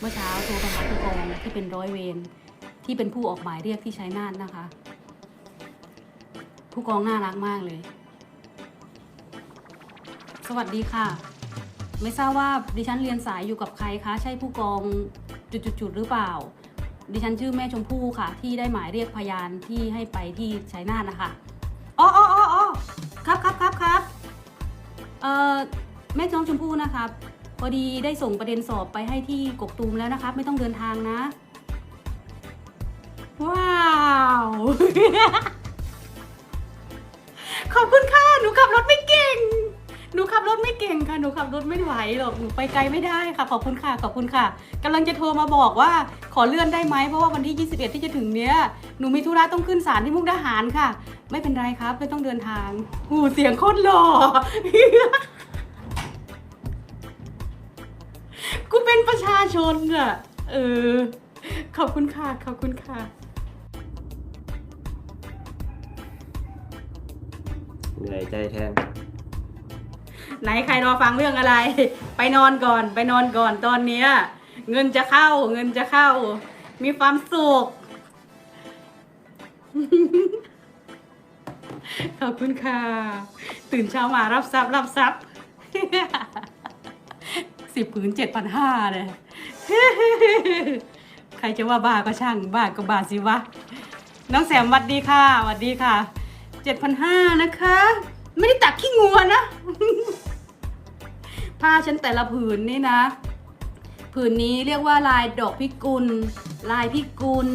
เมื่อเช้าโทรไปหาผู้กองที่เป็นร้อยเวรที่เป็นผู้ออกหมายเรียกที่ชัยนาทนะคะ ผู้กองน่ารักมากเลย สวัสดีค่ะ ไม่ทราบว่าดิฉันเรียนสายอยู่กับใครคะ ใช่ผู้กองจุดๆหรือเปล่า ดิฉันชื่อแม่ชมพู่ค่ะ ที่ได้หมายเรียกพยานที่ให้ไปที่ชัยนาทนะคะอ๋ออ๋ออ๋ออ๋อครับครับครับครับเอ่อแม่น้องชมพู่นะครับ พอดีได้ส่งประเด็นสอบไปให้ที่กกตูมแล้วนะครับ ไม่ต้องเดินทางนะ ว้าว ขอบคุณค่ะ หนูขับรถไม่เก่ง หนูขับรถไม่เก่งค่ะ หนูขับรถไม่ไหวหรอก หนูไปไกลไม่ได้ค่ะ ขอบคุณค่ะ ขอบคุณค่ะกำลังจะโทรมาบอกว่าขอเลื่อนได้ไหม เพราะว่าวันที่ 21 ที่จะถึงเนี้ย หนูมีธุระต้องขึ้นศาลที่มุกดาหารค่ะ ไม่เป็นไรครับ ไม่ต้องเดินทาง หูเสียงโคตรหล่อ เป็นประชาชนอะเออ ขอบคุณค่ะ ขอบคุณค่ะ เหนื่อยใจแทน ไหนใครรอฟังเรื่องอะไร ไปนอนก่อน ไปนอนก่อนตอนเนี้ย เงินจะเข้า เงินจะเข้า มีความสุข ขอบคุณค่ะ ตื่นเช้ามารับทรัพย์รับทรัพย์ สิบผืนเจ็ดพันห้าเลยใครจะว่าบ้าก็ช่างบ้าก็บ้าสิวะ น้องแสมวัดดีค่ะวัดดีค่ะเจ็ดพันห้านะคะ ไม่ได้ตักขี้งัวนะ ผ้าฉันแต่ละผืนนี่นะ ผืนนี้เรียกว่าลายดอกพิกุล ลายพิกุล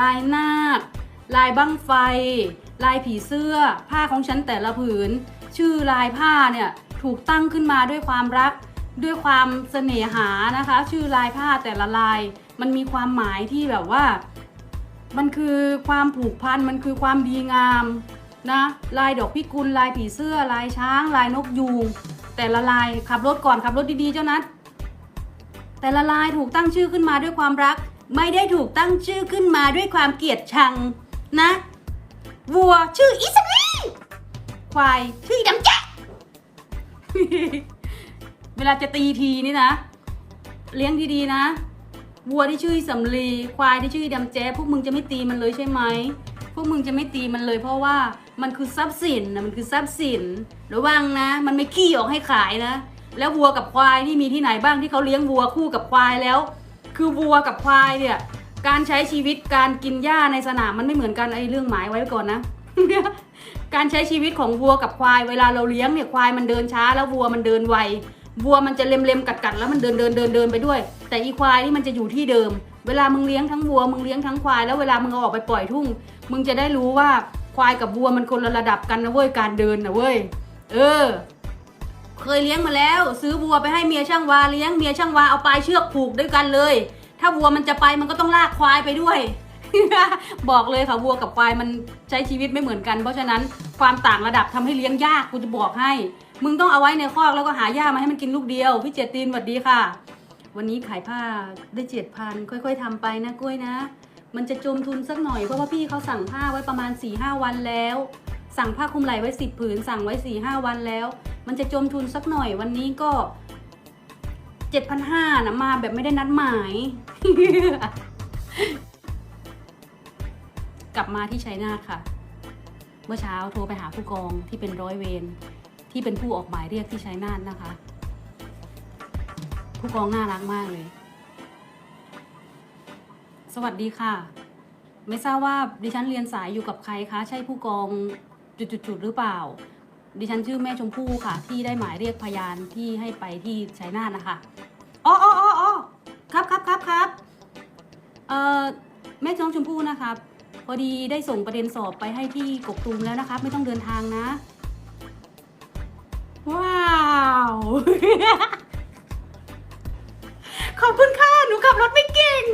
ลายนาค ลายบั้งไฟ ลายผีเสื้อ ผ้าของฉันแต่ละผืน ชื่อลายผ้าเนี่ยถูกตั้งขึ้นมาด้วยความรัก ด้วยความเสน่หานะคะ ชื่อลายผ้าแต่ละลาย มันมีความหมายที่แบบว่า มันคือความผูกพันมันคือความดีงามนะลายดอกพิกุลลายผีเสื้อลายช้าง ลายนกยูงแต่ละลายขับรถก่อนขับรถดีๆเจ้านัดแต่ละลายถูกตั้งชื่อขึ้นมาด้วยความรัก ไม่ได้ถูกตั้งชื่อขึ้นมาด้วยความเกลียดชังนะวัวชื่ออิสลีควายชื่อดำแจ๊ เวลาจะตีทีนี่นะ เลี้ยงดีๆนะ วัวที่ชื่อสำลีควายที่ชื่อดำแจ๊พวกมึงจะไม่ตีมันเลยใช่ไหมพวกมึงจะไม่ตีมันเลย เพราะว่ามันคือทรัพย์สินนะมันคือทรัพย์สินระวังนะ มันไม่ขี้ออกให้ขายนะ แล้ววัวกับควายนี่มีที่ไหนบ้างที่เขาเลี้ยงวัวคู่กับควายแล้ว คือวัวกับควายเนี่ยการใช้ชีวิตการกินหญ้าในสนามมันไม่เหมือนกันไอ้เรื่องหมายไว้ก่อนนะ การใช้ชีวิตของวัวกับควาย เวลาเราเลี้ยงเนี่ยควายมันเดินช้าแล้ววัวมันเดินไว วัวมันจะเล็มๆกัดๆแล้วมันเดินเดินเดินเดินไปด้วย แต่อีควายนี่มันจะอยู่ที่เดิม เวลามึงเลี้ยงทั้งวัวมึงเลี้ยงทั้งควายแล้วเวลามึงเอาออกไปปล่อยทุ่ง มึงจะได้รู้ว่าควายกับวัวมันคนละระดับกันนะเว้ยการเดินนะเว้ยเออ เคยเลี้ยงมาแล้ว ซื้อวัวไปให้เมียช่างวาเลี้ยงเมียช่างวาเอาปลายเชือกผูกด้วยกันเลย ถ้าวัวมันจะไปมันก็ต้องลากควายไปด้วยบอกเลยค่ะวัวกับควายมันใช้ชีวิตไม่เหมือนกัน เพราะฉะนั้นความต่างระดับทำให้เลี้ยงยากกูจะบอกให้ มึงต้องเอาไว้ในคอกแล้วก็หาหญ้ามาให้มันกินลูกเดียว พี่เจตีนสวัสดีค่ะ วันนี้ขายผ้าได้เจ็ดพันค่อยๆทำไปนะกล้วยนะ มันจะจมทุนสักหน่อยเพราะว่าพี่เขาสั่งผ้าไว้ประมาณ4ี่ห้าวันแล้ว สั่งผ้าคลุมไหล่ไว้สิบผืน สั่งไว้4ี่ห้าวันแล้ว มันจะจมทุนสักหน่อยวันนี้ก็เจ็ดพันห้านะมาแบบไม่ได้นัดหมาย กลับมาที่ชัยนาทค่ะ เมื่อเช้าโทรไปหาผู้กองที่เป็นร้อยเวร ที่เป็นผู้ออกหมายเรียกที่ชัยนาทนะคะ ผู้กองน่ารักมากเลย สวัสดีค่ะ ไม่ทราบว่าดิฉันเรียนสายอยู่กับใครคะใช่ผู้กองจุดๆหรือเปล่า ดิฉันชื่อแม่ชมพู่ค่ะ ที่ได้หมายเรียกพยานที่ให้ไปที่ชัยนาทนะคะอ๋ออ๋ออ๋ออ๋อครับครับครับครับเอ่อแม่น้องชมพู่นะครับพอดีได้ส่งประเด็นสอบไปให้ที่กกตูมแล้วนะครับ ไม่ต้องเดินทางนะ ว้าว ขอบคุณค่ะ หนูขับรถไม่เก่ง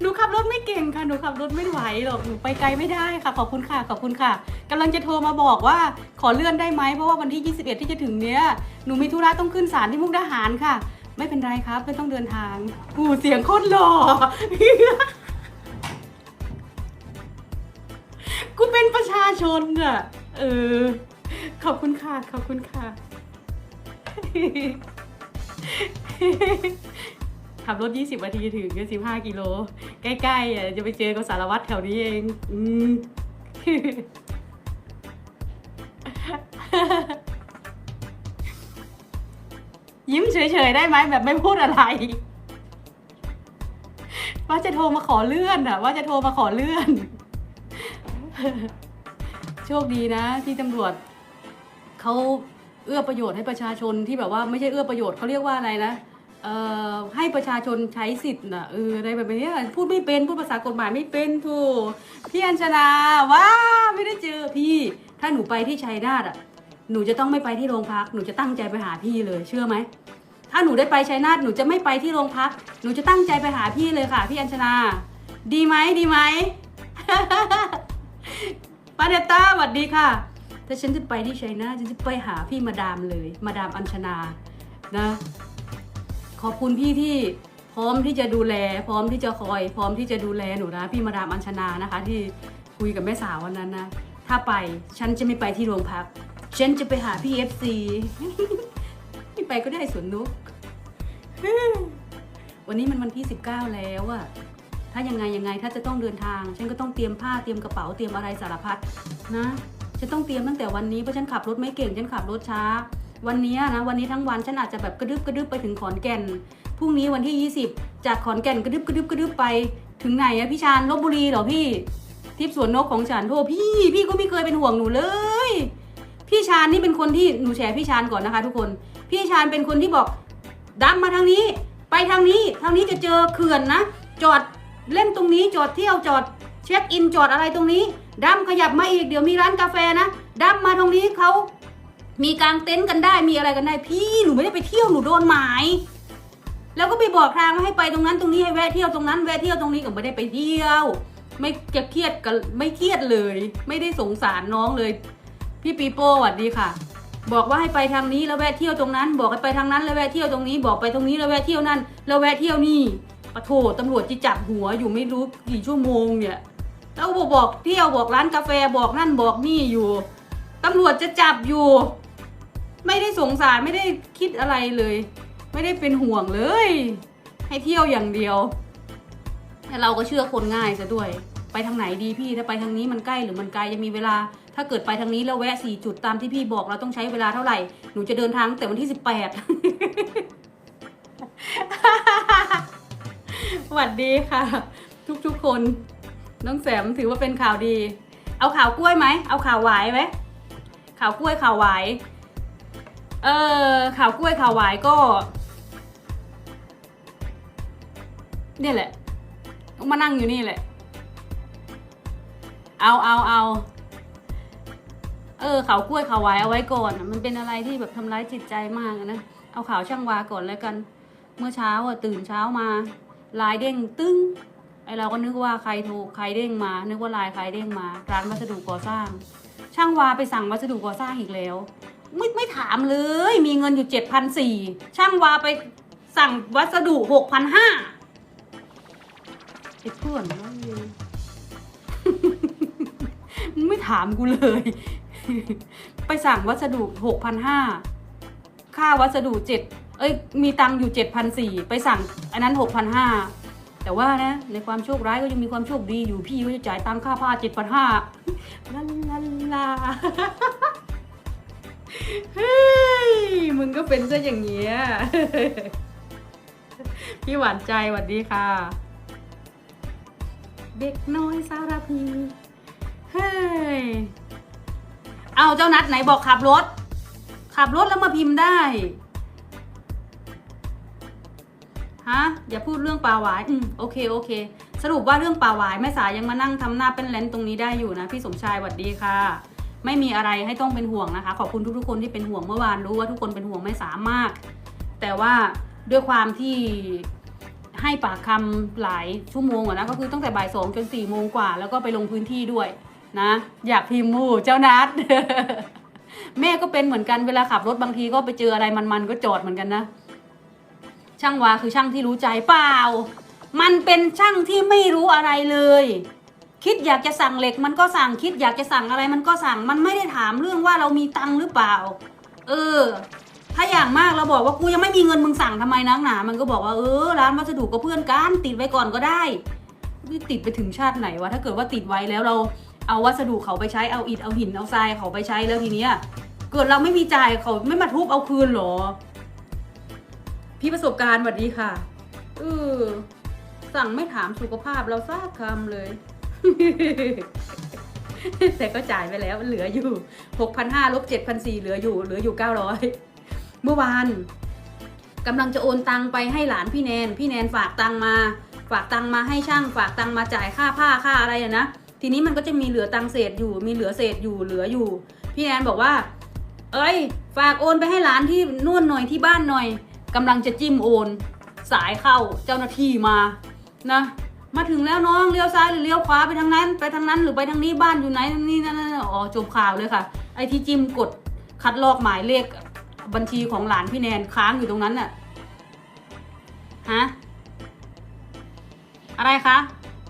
หนูขับรถไม่เก่งค่ะ หนูขับรถไม่ไหวหรอก หนูไปไกลไม่ได้ค่ะ ขอบคุณค่ะ ขอบคุณค่ะกำลังจะโทรมาบอกว่าขอเลื่อนได้ไหม เพราะว่าวันที่ 21 ที่จะถึงเนี้ย หนูมีธุระต้องขึ้นศาลที่มุกดาหารค่ะ ไม่เป็นไรครับ ไม่ต้องเดินทางหูเสียงโคตรหล่อกูเป็นประชาชนอะเออ ขอบคุณค่ะ ขอบคุณค่ะ ขับรถ 20นาทีถึงก็15 กิโล ใกล้ๆอะจะไปเจอกับสารวัตรแถวนี้เองอืมยิ้มเฉยๆได้ไหมแบบไม่พูดอะไร ว่าจะโทรมาขอเลื่อนอะว่าจะโทรมาขอเลื่อน โชคดีนะที่ตำรวจเขา เอื้อประโยชน์ให้ประชาชนที่แบบว่าไม่ใช่เอื้อประโยชน์เขาเรียกว่าอะไรนะเอ่อให้ประชาชนใช้สิทธิ์น่ะเอออะไรแบบนี้พูดไม่เป็นพูดภาษากฎหมายไม่เป็นถูกพี่อัญชนาว้าไม่ได้เจอพี่ ถ้าหนูไปที่ชัยนาทอะหนูจะต้องไม่ไปที่โรงพัก หนูจะตั้งใจไปหาพี่เลยเชื่อไหมถ้าหนูได้ไปชัยนาทหนูจะไม่ไปที่โรงพัก หนูจะตั้งใจไปหาพี่เลยค่ะ พี่อัญชนา ดีไหมดีไหมปาเนต้าสวัสดีค่ะ ถ้าฉันจะไปที่ชัยนาฉันจะไปหาพี่มาดามเลย มาดามอัญชนานะ ขอบคุณพี่ที่พร้อมที่จะดูแล พร้อมที่จะคอย พร้อมที่จะดูแลหนูนะ พี่มาดามอัญชนานะคะ ที่คุยกับแม่สาววันนั้นนะถ้าไปฉันจะไม่ไปที่โรงพัก ฉันจะไปหาพี่เอฟซีไม่ไปก็ได้สวนนุก วันนี้มันวันที่ 19 แล้วอะถ้ายังไงยังไงถ้าจะต้องเดินทาง ฉันก็ต้องเตรียมผ้าเตรียมกระเป๋าเตรียมอะไรสารพัดนะ ฉันต้องเตรียมตั้งแต่วันนี้เพราะฉันขับรถไม่เก่งฉันขับรถช้า วันนี้นะวันนี้ทั้งวันฉันอาจจะแบบกระดึบกระดึบไปถึงขอนแก่นพรุ่งนี้วันที่ 20 จากขอนแก่นกระดึบกระดึบกระดึบไปถึงไหนอะพี่ชานลบบุรีเหรอพี่ ทิพย์สวนนกของฉันโทรพี่ พี่ก็ไม่เคยเป็นห่วงหนูเลย พี่ชานนี่เป็นคนที่หนูแชร์พี่ชานก่อนนะคะ ทุกคน พี่ชานเป็นคนที่บอกดำมาทางนี้ ไปทางนี้ทางนี้จะเจอเขื่อนนะ จอดเล่นตรงนี้จอดเที่ยวจอดเช็คอินจอดอะไรตรงนี้ ดำขยับมาอีกเดี๋ยวมีร้านกาแฟนะดำมาตรงนี้เขามีกางเต็นท์กันได้มีอะไรกันได้พี่หนูไม่ได้ไปเที่ยวหนูโดนหมายแล้วก็ไปบอกทางว่าให้ไปตรงนั้นตรงนี้ให้แวะเที่ยวตรงนั้นแวะเที่ยวตรงนี้ก็ไม่ได้ไปเที่ยว ไม่จะเครียดกันไม่เครียดเลย ไม่ได้สงสารน้องเลย พี่ปีโป้สวัสดีค่ะ บอกว่าให้ไปทางนี้แล้วแวะเที่ยวตรงนั้น บอกให้ไปทางนั้นแล้วแวะเที่ยวตรงนี้ บอกไปตรงนี้แล้วแวะเที่ยวนั่นแล้วแวะเที่ยวนี่ปะโถตำรวจจะจับหัวอยู่ไม่รู้กี่ชั่วโมงเนี่ย แล้วบอกบอกเที่ยวบอกร้านกาแฟบอกนั่นบอกนี่อยู่ตำรวจจะจับอยู่ ไม่ได้สงสารไม่ได้คิดอะไรเลย ไม่ได้เป็นห่วงเลย ให้เที่ยวอย่างเดียวแต่เราก็เชื่อคนง่ายซะด้วย ไปทางไหนดีพี่ถ้าไปทางนี้มันใกล้หรือมันไกลจะมีเวลา ถ้าเกิดไปทางนี้แล้วแวะสี่จุดตามที่พี่บอกเราต้องใช้เวลาเท่าไหร่หนูจะเดินทางตั้งแต่วันที่สิบแปดสวัสดีค่ะ ทุกๆคน น้องแสมถือว่าเป็นข่าวดี เอาข่าวกล้วยไหม เอาข่าวหวายไหมข่าวกล้วยข่าวหวาย เออข่าวกล้วยข่าวหวายก็ เนี่ยแหละ ต้องมานั่งอยู่นี่แหละ เอาเอาเอา เออข่าวกล้วยข่าวหวายเอาไว้ก่อน มันเป็นอะไรที่แบบทำร้ายจิตใจมากนะ เอาข่าวช่างวาก่อนแล้วกัน เมื่อเช้าอะตื่นเช้ามา ลายเด้งตึ้ง ไอเราก็นึกว่าใครโทรใครเด้งมา นึกว่าไลายใครเด้งมา ร้านวัสดุก่อสร้าง ช่างวาไปสั่งวัสดุก่อสร้างอีกแล้ว ไม่ไม่ถามเลย มีเงินอยู่เจ็ดพันสี่ช่างวาไปสั่งวัสดุหกพันห้าไอ้เพื่อนมึงไม่ถามกูเลย ไปสั่งวัสดุหกพันห้าค่าวัสดุเจ็ดเอ้ยมีตังอยู่เจ็ดพันสี่ไปสั่งอันนั้นหกพันห้า แต่ว่านะในความโชคร้ายก็ยังมีความโชคดีอยู่พี่ก็จะจ่ายตังค่าผ้าเจ็ดพันห้าลาลาลาเฮ้ยมึงก็เป็นซะอย่างเงี้ยพี่หวานใจสวัสดีค่ะ เด็กน้อยสารพีเฮ้ยเอาเจ้านัดไหนบอกขับรถ ขับรถแล้วมาพิมพ์ได้ ฮะอย่าพูดเรื่องปลาหวายอืมโอเคโอเค สรุปว่าเรื่องปลาหวายแม่สายังมานั่งทำหน้าเป็นแลนตรงนี้ได้อยู่นะ พี่สมชายสวัสดีค่ะ ไม่มีอะไรให้ต้องเป็นห่วงนะคะ ขอบคุณทุกๆคนที่เป็นห่วงเมื่อวานรู้ว่าทุกคนเป็นห่วงแม่สามาก แต่ว่าด้วยความที่ให้ปากคำหลายชั่วโมงอะนะก็คือตั้งแต่บ่ายสองจนสี่โมงกว่า แล้วก็ไปลงพื้นที่ด้วยนะ อยากพิมพ์มูเจ้านัดแม่ก็เป็นเหมือนกันเวลาขับรถบางทีก็ไปเจออะไรมันๆก็จอดเหมือนกันนะ ช่างวาคือช่างที่รู้ใจเปล่า มันเป็นช่างที่ไม่รู้อะไรเลย คิดอยากจะสั่งเหล็กมันก็สั่งคิดอยากจะสั่งอะไรมันก็สั่งมันไม่ได้ถามเรื่องว่าเรามีตังหรือเปล่า เออ ถ้าอย่างมากเราบอกว่ากูยังไม่มีเงินมึงสั่งทำไมนักหนา มันก็บอกว่าเออร้านวัสดุก็เพื่อนกันติดไว้ก่อนก็ได้ติดไปถึงชาติไหนวะถ้าเกิดว่าติดไว้แล้วเราเอาวัสดุเขาไปใช้เอาอิฐเอาหินเอาทรายเขาไปใช้แล้วทีเนี้ยเกิดเราไม่มีจ่ายเขาไม่มาทุบเอาคืนหรอ พี่ประสบการณ์สวัสดีค่ะเออสั่งไม่ถามสุขภาพเราซากคำเลย แต่ก็จ่ายไปแล้วเหลืออยู่หกพันห้าลบเจ็ดพันสี่เหลืออยู่ เหลืออยู่เก้าร้อยเมื่อวานกำลังจะโอนตังไปให้หลานพี่แนน พี่แนนฝากตังมา ฝากตังมาให้ช่าง ฝากตังมาจ่ายค่าผ้าค่าอะไรอะนะ ทีนี้มันก็จะมีเหลือตังเศษอยู่ มีเหลือเศษอยู่เหลืออยู่ พี่แนนบอกว่า เอ้ย ฝากโอนไปให้หลานที่นู่นหน่อยที่บ้านหน่อย กำลังจะจิ้มโอน สายเข้าเจ้าหน้าที่มานะ มาถึงแล้วน้องเลี้ยวซ้ายหรือเลี้ยวขวาไปทางนั้น ไปทางนั้นหรือไปทางนี้บ้านอยู่ไหนนี่นั่นนั่นอ๋อจบข่าวเลยค่ะ ไอ้ที่จิ้มกดคัดลอกหมายเลขบัญชีของหลานพี่แนนค้างอยู่ตรงนั้นน่ะฮะอะไรคะ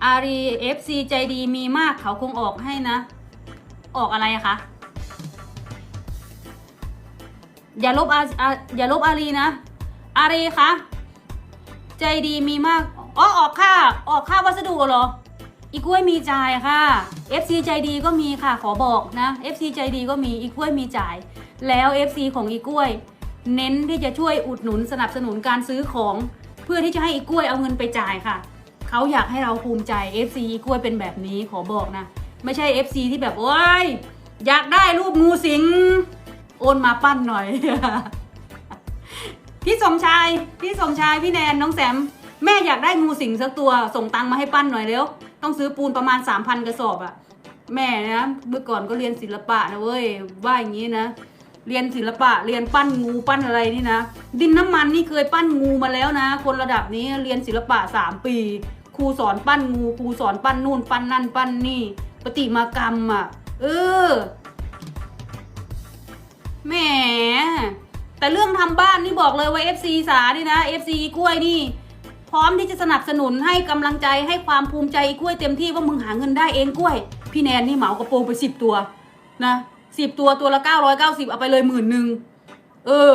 อารีเอฟซีใจดีมีมากเขาคงออกให้นะ ออกอะไรอะคะอย่าลบอาอย่าลบอารีนะ อารีคะใจดีมีมากอ๋อออกค่าออกค่าวัสดุเหรอ อีกล้วยมีจ่ายค่ะ FC ใจดีก็มีค่ะขอบอกนะ FC ใจดีก็มีอีกล้วยมีจ่าย แล้ว FC ของอีกล้วย เน้นที่จะช่วยอุดหนุนสนับสนุนการซื้อของ เพื่อที่จะให้อีกล้วยเอาเงินไปจ่ายค่ะเขาอยากให้เราภูมิใจ FC อีกล้วยเป็นแบบนี้ขอบอกนะ ไม่ใช่ FC ที่แบบโอ้ยอยากได้รูปงูสิง โอนมาปั้นหน่อย พี่สมชาย พี่สมชาย พี่แนน น้องแซมแม่อยากได้งูสิงสักตัว ส่งตังมาให้ปั้นหน่อยเร็ว ต้องซื้อปูนประมาณ 3,000 กระสอบอะแม่นะ เมื่อก่อนก็เรียนศิลปะนะเว้ย ว่าอย่างนี้นะ เรียนศิลปะ เรียนปั้นงูปั้นอะไรนี่นะ ดินน้ำมันนี่เคยปั้นงูมาแล้วนะ คนระดับนี้เรียนศิลปะ 3 ปี ครูสอนปั้นงู ครูสอนปั้นนู่น ปั้นนั่น ปั้นนี่ ปฏิมากรรมอะเออ แหม แต่เรื่องทำบ้านนี่บอกเลยว่า FC สานี่นะ FC กล้วยนี่ พร้อมที่จะสนับสนุนให้กำลังใจให้ความภูมิใจกล้วยเต็มที่ว่ามึงหาเงินได้เองกล้วย พี่แนนนี่เหมากระโปรงไปสิบตัวนะสิบตัวตัวละเก้าร้อยเก้าสิบเอาไปเลยหมื่นหนึ่งเออ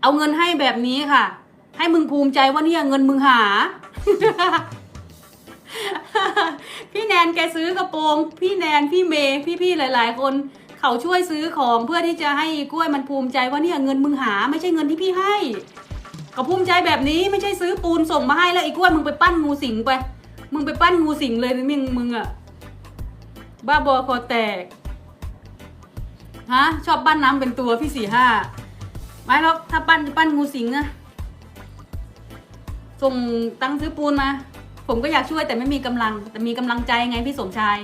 เอาเงินให้แบบนี้ค่ะ ให้มึงภูมิใจว่าเนี่ยเงินมึงหา พี่แนนแกซื้อกระโปรง พี่แนนพี่เมย์พี่ๆหลาย ๆ คน เขาช่วยซื้อของเพื่อที่จะให้กล้วยมันภูมิใจว่าเนี่ยเงินมึงหาไม่ใช่เงินที่พี่ให้ก็ภูมิใจแบบนี้ไม่ใช่ซื้อปูนส่งมาให้แล้วไอ้กล้วยมึงไปปั้นงูสิงไป มึงไปปั้นงูสิงเลยมึงมึงอะบ้าบอคอแตกฮะชอบปั้นน้ำเป็นตัวพี่สี่ห้าไม่หรอกถ้าปั้นปั้นงูสิงนะส่งตังซื้อปูนมา ผมก็อยากช่วยแต่ไม่มีกำลัง แต่มีกำลังใจไงพี่สมชาย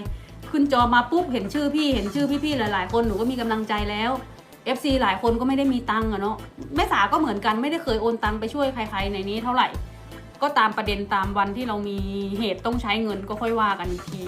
ขึ้นจอมาปุ๊บเห็นชื่อพี่เห็นชื่อพี่ๆหลายๆ คนหนูก็มีกำลังใจแล้ว FC หลายคนก็ไม่ได้มีตังค์อะเนาะแม่สาก็เหมือนกันไม่ได้เคยโอนตังค์ไปช่วยใครๆในนี้เท่าไหร่ ก็ตามประเด็นตามวันที่เรามีเหตุต้องใช้เงินก็ค่อยว่ากันอีกที